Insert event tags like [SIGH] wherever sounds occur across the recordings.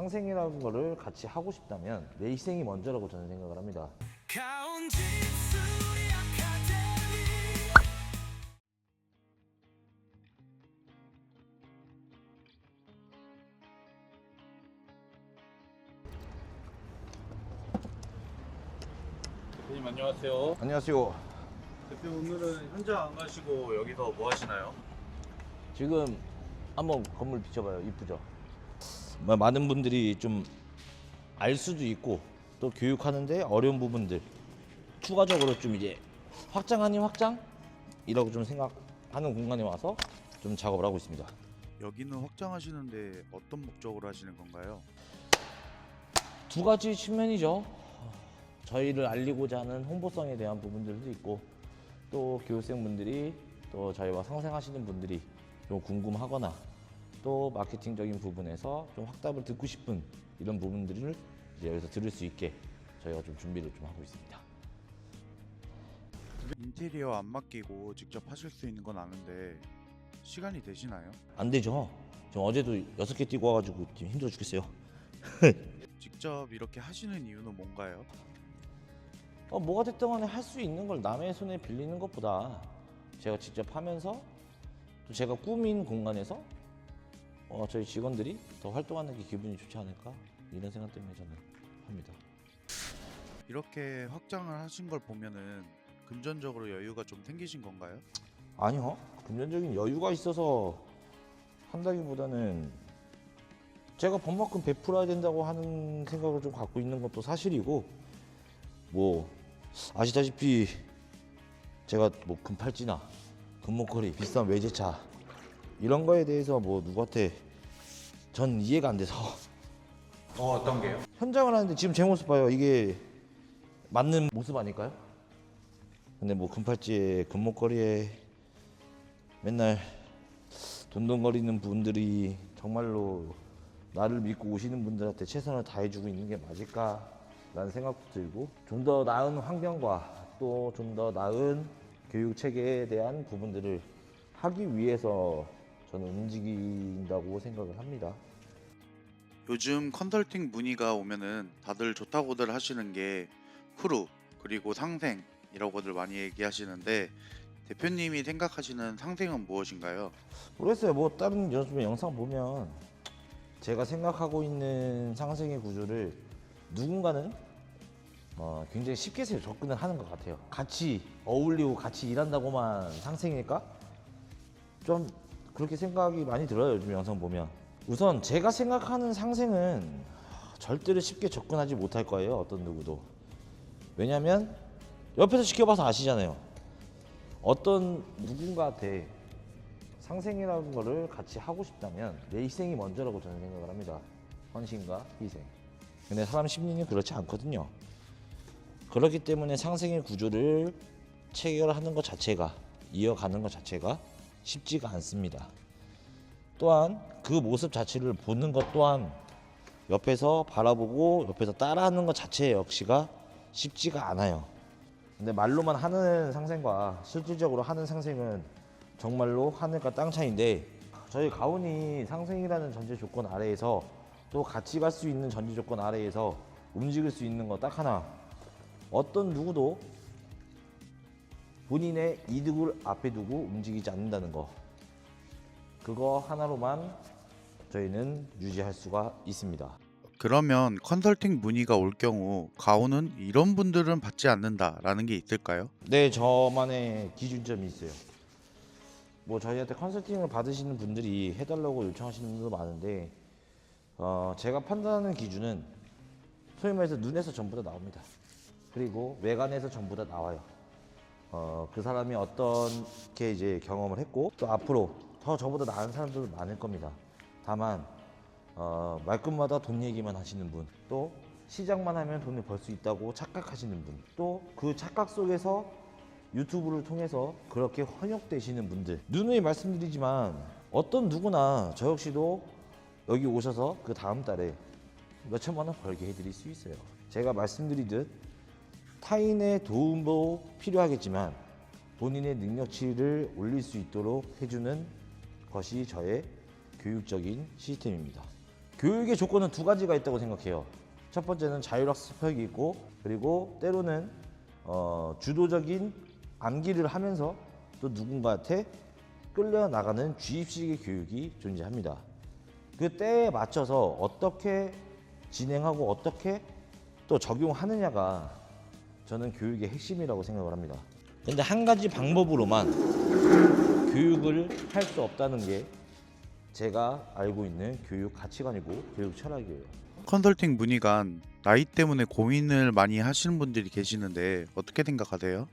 상생이라는 거를 같이 하고 싶다면 내 희생이 먼저라고 저는 생각을 합니다. 대표님 안녕하세요. 안녕하세요. 대표 오늘은 현장 안 가시고 여기서 뭐 하시나요? 지금 한번 건물 비춰봐요. 이쁘죠? 뭐 많은 분들이 좀 알 수도 있고 또 교육하는데 어려운 부분들 추가적으로 좀 이제 확장 아닌 확장 이라고 좀 생각하는 공간에 와서 좀 작업을 하고 있습니다. 여기는 확장하시는데 어떤 목적으로 하시는 건가요? 두 가지 측면이죠. 저희를 알리고자 하는 홍보성에 대한 부분들도 있고 또 교육생분들이 또 저희와 상생하시는 분들이 좀 궁금하거나 또 마케팅적인 부분에서 좀 확답을 듣고 싶은 이런 부분들을 이제 여기서 들을 수 있게 저희가 좀 준비를 좀 하고 있습니다. 인테리어 안 맡기고 직접 하실 수 있는 건 아는데 시간이 되시나요? 안 되죠. 지금 어제도 여섯 개 뛰고 와가지고 지금 힘들어 죽겠어요. [LAUGHS] 직접 이렇게 하시는 이유는 뭔가요? 어, 뭐가 됐든 간에 할 수 있는 걸 남의 손에 빌리는 것보다 제가 직접 하면서 또 제가 꾸민 공간에서 어, 저희 직원들이 더 활동하는 게 기분이 좋지 않을까 이런 생각 때문에 저는 합니다. 이렇게 확장을 하신 걸 보면은 금전적으로 여유가 좀 생기신 건가요? 아니요. 금전적인 여유가 있어서 한다기보다는 제가 번만큼 베풀어야 된다고 하는 생각을 좀 갖고 있는 것도 사실이고 뭐 아시다시피 제가 뭐 금팔찌나 금목걸이 비싼 외제차 이런 거에 대해서 뭐 누구한테 전 이해가 안 돼서 어 어떤 게요? 현장을 하는데 지금 제 모습 봐요. 이게 맞는 모습 아닐까요? 근데 뭐 금팔찌에 금목걸이에 맨날 돈돈거리는 분들이 정말로 나를 믿고 오시는 분들한테 최선을 다해주고 있는 게 맞을까라는 생각도 들고 좀 더 나은 환경과 또 좀 더 나은 교육 체계에 대한 부분들을 하기 위해서 저는 움직인다고 생각을 합니다. 요즘 컨설팅 문의가 오면은 다들 좋다고들 하시는 게 크루 그리고 상생이라고들 많이 얘기하시는데 대표님이 생각하시는 상생은 무엇인가요? 모르겠어요. 뭐 다른 연습 영상 보면 제가 생각하고 있는 상생의 구조를 누군가는 어, 굉장히 쉽게 접근을 하는 것 같아요. 같이 어울리고 같이 일한다고만 상생일까? 좀 그렇게 생각이 많이 들어요. 요즘 영상 보면. 우선 제가 생각하는 상생은 절대로 쉽게 접근하지 못할 거예요. 어떤 누구도. 왜냐면 옆에서 지켜봐서 아시잖아요. 어떤 누군가한테 상생이라는 거를 같이 하고 싶다면 내 희생이 먼저라고 저는 생각을 합니다. 헌신과 희생. 근데 사람 심리는 그렇지 않거든요. 그렇기 때문에 상생의 구조를 체결하는 것 자체가 이어가는 것 자체가 쉽지가 않습니다. 또한 그 모습 자체를 보는 것 또한 옆에서 바라보고 옆에서 따라하는 것 자체 역시가 쉽지가 않아요. 근데 말로만 하는 상생과 실질적으로 하는 상생은 정말로 하늘과 땅 차이인데 저희 가온이 상생이라는 전제 조건 아래에서 또 같이 갈 수 있는 전제 조건 아래에서 움직일 수 있는 거 딱 하나 어떤 누구도 본인의 이득을 앞에 두고 움직이지 않는다는 거 그거 하나로만 저희는 유지할 수가 있습니다. 그러면 컨설팅 문의가 올 경우 가오는 이런 분들은 받지 않는다라는 게 있을까요? 네, 저만의 기준점이 있어요. 뭐 저희한테 컨설팅을 받으시는 분들이 해달라고 요청하시는 분도 많은데 어, 제가 판단하는 기준은 소위 말해서 눈에서 전부 다 나옵니다. 그리고 외관에서 전부 다 나와요. 어, 그 사람이 어떻게 이제 경험을 했고 또 앞으로 더 저보다 나은 사람들도 많을 겁니다. 다만 어, 말끝마다 돈 얘기만 하시는 분, 또 시작만 하면 돈을 벌 수 있다고 착각하시는 분, 또 그 착각 속에서 유튜브를 통해서 그렇게 현혹되시는 분들 누누이 말씀드리지만 어떤 누구나 저 역시도 여기 오셔서 그 다음 달에 몇 천만 원 벌게 해드릴 수 있어요. 제가 말씀드리듯 타인의 도움도 필요하겠지만 본인의 능력치를 올릴 수 있도록 해주는 것이 저의 교육적인 시스템입니다. 교육의 조건은 두 가지가 있다고 생각해요. 첫 번째는 자율학습력이 있고 그리고 때로는 어, 주도적인 암기를 하면서 또 누군가한테 끌려 나가는 주입식의 교육이 존재합니다. 그 때에 맞춰서 어떻게 진행하고 어떻게 또 적용하느냐가 저는 교육의 핵심이라고 생각을 합니다. 근데 한 가지 방법으로만 교육을 할 수 없다는 게 제가 알고 있는 교육 가치관이고 교육 철학이에요. 컨설팅 문의관 나이 때문에 고민을 많이 하시는 분들이 계시는데 어떻게 생각하세요?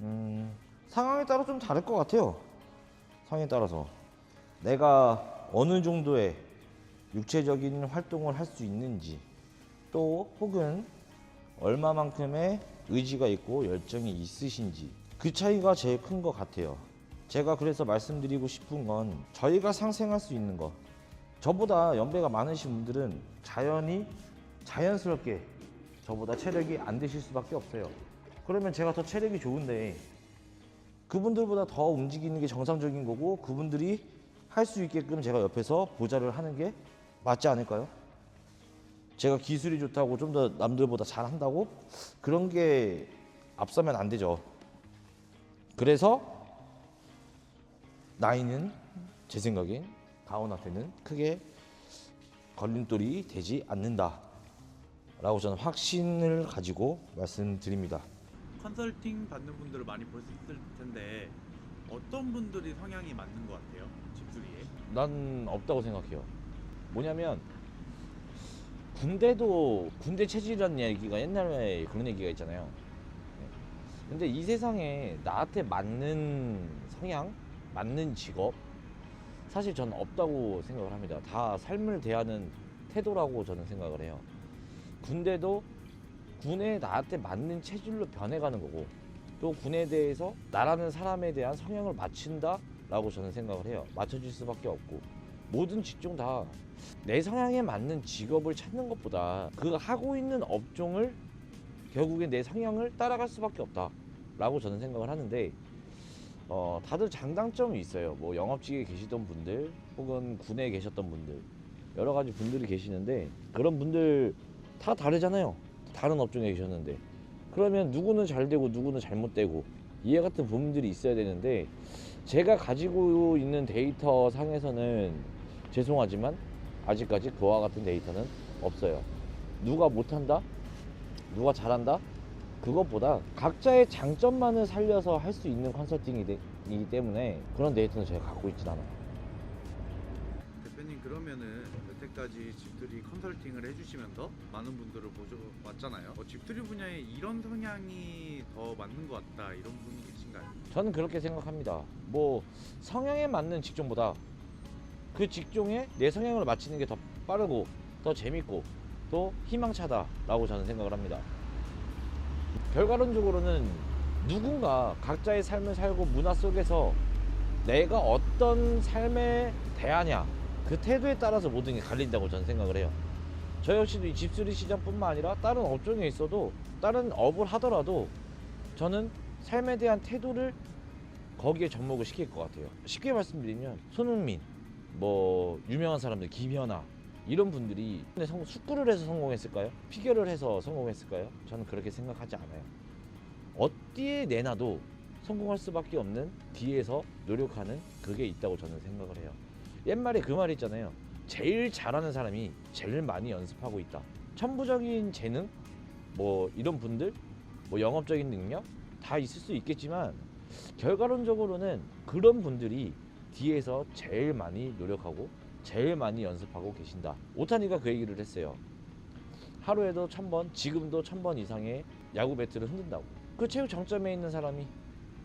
음, 상황에 따라 좀 다를 것 같아요. 상황에 따라서 내가 어느 정도의 육체적인 활동을 할 수 있는지 또 혹은 얼마만큼의 의지가 있고 열정이 있으신지 그 차이가 제일 큰 것 같아요. 제가 그래서 말씀드리고 싶은 건 저희가 상생할 수 있는 거 저보다 연배가 많으신 분들은 자연히 자연스럽게 저보다 체력이 안 되실 수밖에 없어요. 그러면 제가 더 체력이 좋은데 그분들보다 더 움직이는 게 정상적인 거고 그분들이 할 수 있게끔 제가 옆에서 보좌를 하는 게 맞지 않을까요? 제가 기술이 좋다고 좀 더 남들보다 잘한다고 그런 게 앞서면 안 되죠. 그래서 나이는 제 생각엔 가온한테는 크게 걸림돌이 되지 않는다 라고 저는 확신을 가지고 말씀드립니다. 컨설팅 받는 분들을 많이 보셨을 텐데 어떤 분들이 성향이 맞는 것 같아요? 집수리에? 난 없다고 생각해요. 뭐냐면 군대도 군대 체질이라는 얘기가 옛날에 그런 얘기가 있잖아요. 네. 근데 이 세상에 나한테 맞는 성향, 맞는 직업 사실 저는 없다고 생각을 합니다. 다 삶을 대하는 태도라고 저는 생각을 해요. 군대도 군에 나한테 맞는 체질로 변해가는 거고 또 군에 대해서 나라는 사람에 대한 성향을 맞춘다라고 저는 생각을 해요. 맞춰질 수밖에 없고 모든 직종 다 내 성향에 맞는 직업을 찾는 것보다 그 하고 있는 업종을 결국에 내 성향을 따라갈 수밖에 없다라고 저는 생각을 하는데 어, 다들 장단점이 있어요. 뭐 영업직에 계시던 분들 혹은 군에 계셨던 분들 여러 가지 분들이 계시는데 그런 분들 다 다르잖아요. 다른 업종에 계셨는데 그러면 누구는 잘 되고 누구는 잘못되고 이해 같은 부분들이 있어야 되는데 제가 가지고 있는 데이터 상에서는 죄송하지만 아직까지 그와 같은 데이터는 없어요. 누가 못한다? 누가 잘한다? 그것보다 각자의 장점만을 살려서 할 수 있는 컨설팅이기 때문에 그런 데이터는 제가 갖고 있진 않아요. 대표님 그러면은 여태까지 집들이 컨설팅을 해주시면서 많은 분들을 보셔왔잖아요. 어, 집들이 분야에 이런 성향이 더 맞는 것 같다 이런 분이 계신가요? 저는 그렇게 생각합니다. 뭐 성향에 맞는 직종보다 그 직종에 내 성향을 맞추는 게 더 빠르고 더 재밌고 또 희망차다라고 저는 생각을 합니다. 결과론적으로는 누군가 각자의 삶을 살고 문화 속에서 내가 어떤 삶에 대하냐 그 태도에 따라서 모든 게 갈린다고 저는 생각을 해요. 저 역시도 이 집수리 시장뿐만 아니라 다른 업종에 있어도 다른 업을 하더라도 저는 삶에 대한 태도를 거기에 접목을 시킬 것 같아요. 쉽게 말씀드리면 손흥민, 뭐 유명한 사람들 김연아 이런 분들이 성, 축구를 해서 성공했을까요? 피겨를 해서 성공했을까요? 저는 그렇게 생각하지 않아요. 어디에 내놔도 성공할 수밖에 없는 뒤에서 노력하는 그게 있다고 저는 생각을 해요. 옛말에 그 말 있잖아요. 제일 잘하는 사람이 제일 많이 연습하고 있다. 천부적인 재능, 뭐 이런 분들, 뭐 영업적인 능력 다 있을 수 있겠지만 결과론적으로는 그런 분들이 뒤에서 제일 많이 노력하고 제일 많이 연습하고 계신다. 오타니가 그 얘기를 했어요. 하루에도 천 번, 지금도 천 번 이상의 야구 배트를 흔든다고. 그 최고 정점에 있는 사람이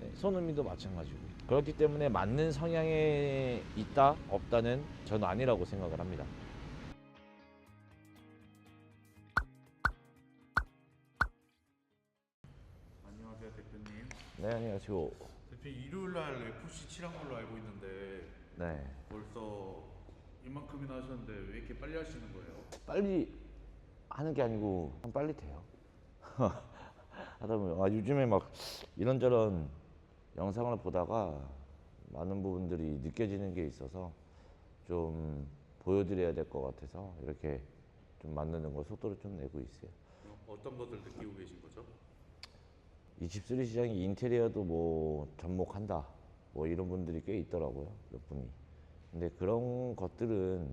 네, 손흥민도 마찬가지고. 그렇기 때문에 맞는 성향에 있다 없다는 저는 아니라고 생각을 합니다. 안녕하세요 대표님. 네 안녕하세요. 대표 일요일 날 FC 칠한 걸로 알고 있는데 네 벌써 이만큼이나 하셨는데 왜 이렇게 빨리 하시는 거예요? 빨리 하는 게 아니고 빨리 돼요. [LAUGHS] 하다 보면 아, 요즘에 막 이런저런 영상을 보다가 많은 부분들이 느껴지는 게 있어서 좀 보여드려야 될 것 같아서 이렇게 좀 만드는 거 속도를 좀 내고 있어요. 어떤 것들 느끼고 계신 거죠? 이 집수리 시장이 인테리어도 뭐 접목한다. 뭐 이런 분들이 꽤 있더라고요 몇 분이. 근데 그런 것들은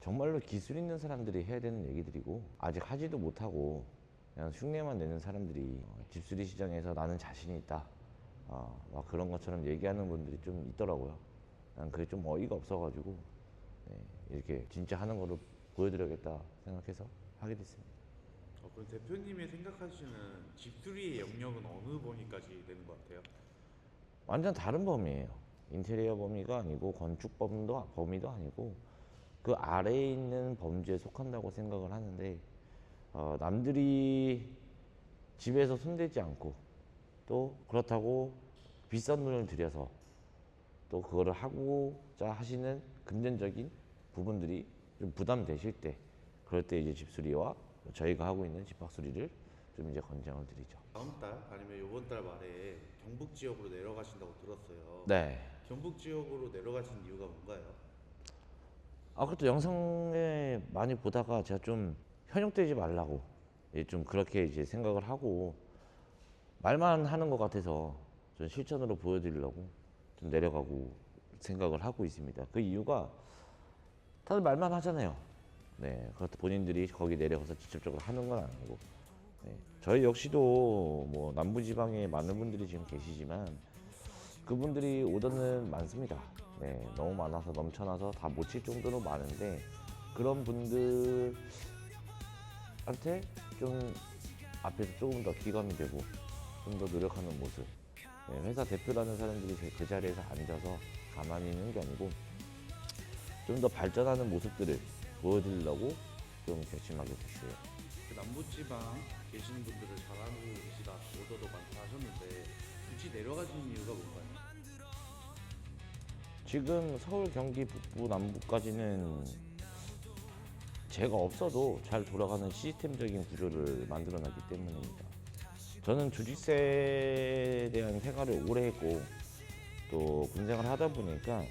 정말로 기술 있는 사람들이 해야 되는 얘기들이고 아직 하지도 못하고 그냥 흉내만 내는 사람들이 어, 집수리 시장에서 나는 자신이 있다. 어, 막 그런 것처럼 얘기하는 분들이 좀 있더라고요. 난 그게 좀 어이가 없어가지고 네, 이렇게 진짜 하는 거를 보여드려야겠다 생각해서 하게 됐습니다 어, 그럼 대표님이 생각하시는 집수리의 영역은 어느 범위까지 되는 것 같아요? 완전 다른 범위예요. 인테리어 범위가 아니고 건축 범도 범위도 아니고 그 아래에 있는 범주에 속한다고 생각을 하는데 어, 남들이 집에서 손대지 않고 또 그렇다고 비싼 돈을 들여서 또 그거를 하고자 하시는 금전적인 부분들이 좀 부담되실 때 그럴 때 이제 집수리와 저희가 하고 있는 집합수리를 좀 이제 권장을 드리죠. 다음 달 아니면 이번 달 말에 경북 지역으로 내려가신다고 들었어요. 네. 경북 지역으로 내려가신 이유가 뭔가요? 아, 그것도 영상에 많이 보다가 제가 좀 현혹되지 말라고 예, 좀 그렇게 이제 생각을 하고 말만 하는 것 같아서 좀 실천으로 보여드리려고 좀 내려가고 생각을 하고 있습니다. 그 이유가 다들 말만 하잖아요. 네, 그렇다 본인들이 거기 내려가서 직접적으로 하는 건 아니고 네, 저희 역시도 뭐 남부지방에 많은 분들이 지금 계시지만 그분들이 오더는 많습니다. 네, 너무 많아서 넘쳐나서 다 못 칠 정도로 많은데 그런 분들한테 좀 앞에서 조금 더 기감이 되고 좀 더 노력하는 모습. 네, 회사 대표라는 사람들이 제- 그 자리에서 앉아서 가만히 있는 게 아니고 좀 더 발전하는 모습들을 보여드리려고 좀 결심하게 됐어요. 그 남부지방 계시는 분들을 잘하고 계시다 오더도 많다 하셨는데 굳이 내려가시는 이유가 뭔가요? 지금 서울, 경기, 북부, 남부까지는 제가 없어도 잘 돌아가는 시스템적인 구조를 만들어놨기 때문입니다. 저는 주식세에 대한 생활을 오래 했고 또 군생활을 하다 보니까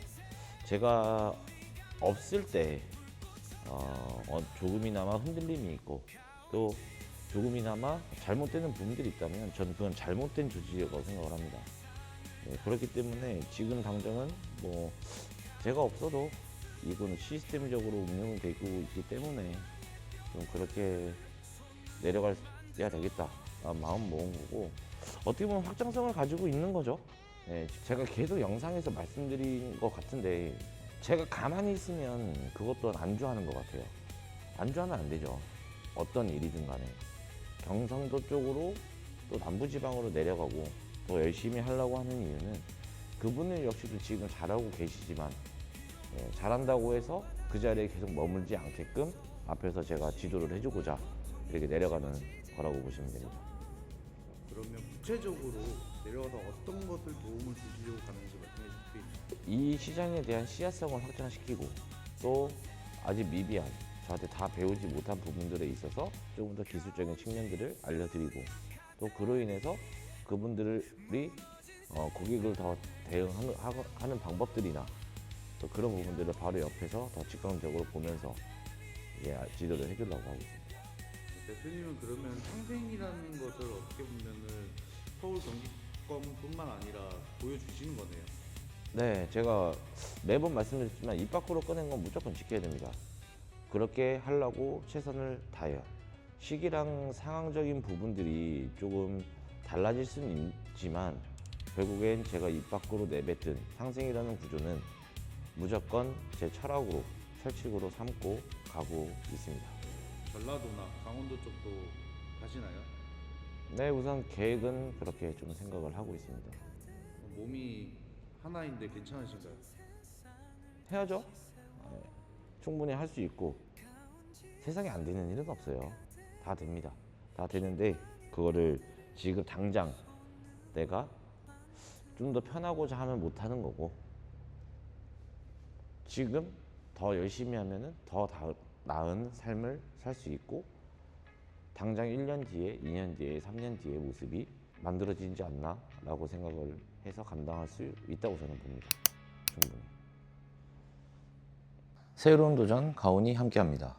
제가 없을 때 어, 어, 조금이나마 흔들림이 있고 또 조금이나마 잘못되는 부분들이 있다면 저는 그건 잘못된 조직이라고 생각을 합니다. 네, 그렇기 때문에 지금 당장은 뭐 제가 없어도 이건 시스템적으로 운영이 되고 있기 때문에 좀 그렇게 내려가야 되겠다 아, 마음 먹은 거고 어떻게 보면 확장성을 가지고 있는 거죠. 네, 제가 계속 영상에서 말씀드린 것 같은데 제가 가만히 있으면 그것 또한 안주하는 것 같아요. 안주하면 안 되죠. 어떤 일이든 간에 경상도 쪽으로 또 남부지방으로 내려가고 더 열심히 하려고 하는 이유는 그분들 역시도 지금 잘하고 계시지만 예, 잘한다고 해서 그 자리에 계속 머물지 않게끔 앞에서 제가 지도를 해주고자 이렇게 내려가는 거라고 보시면 됩니다. 그러면 구체적으로 내려가서 어떤 것을 도움을 주시려고 가는지 이 시장에 대한 씨앗성을 확장시키고 또 아직 미비한 저한테 다 배우지 못한 부분들에 있어서 조금 더 기술적인 측면들을 알려드리고 또 그로 인해서 그분들이 어, 고객을 더 대응하는 방법들이나 또 그런 부분들을 바로 옆에서 더 직관적으로 보면서 예, 지도를 해주려고 하고 있습니다. 대표님은 그러면 상생이라는 것을 어떻게 보면은 서울 경기권뿐만 아니라 보여주시는 거네요. 네, 제가 매번 말씀드렸지만 입 밖으로 꺼낸 건 무조건 지켜야 됩니다. 그렇게 하려고 최선을 다해요. 시기랑 상황적인 부분들이 조금 달라질 수는 있지만 결국엔 제가 입 밖으로 내뱉은 상생이라는 구조는 무조건 제 철학으로 철칙으로 삼고 가고 있습니다. 전라도나 강원도 쪽도 가시나요? 네, 우선 계획은 그렇게 좀 생각을 하고 있습니다. 몸이 하나인데 괜찮으신가요? 해야죠. 네, 충분히 할 수 있고 세상에 안 되는 일은 없어요. 다 됩니다. 다 되는데 그거를 지금 당장 내가 좀 더 편하고자 하면 못 하는 거고 지금 더 열심히 하면은 더 다- 나은 삶을 살 수 있고 당장 1년 뒤에, 2년 뒤에, 3년 뒤의 모습이 만들어지지 않나 라고 생각을 해서 감당할 수 있다고 저는 봅니다. 충분히. 새로운 도전 가온이 함께합니다.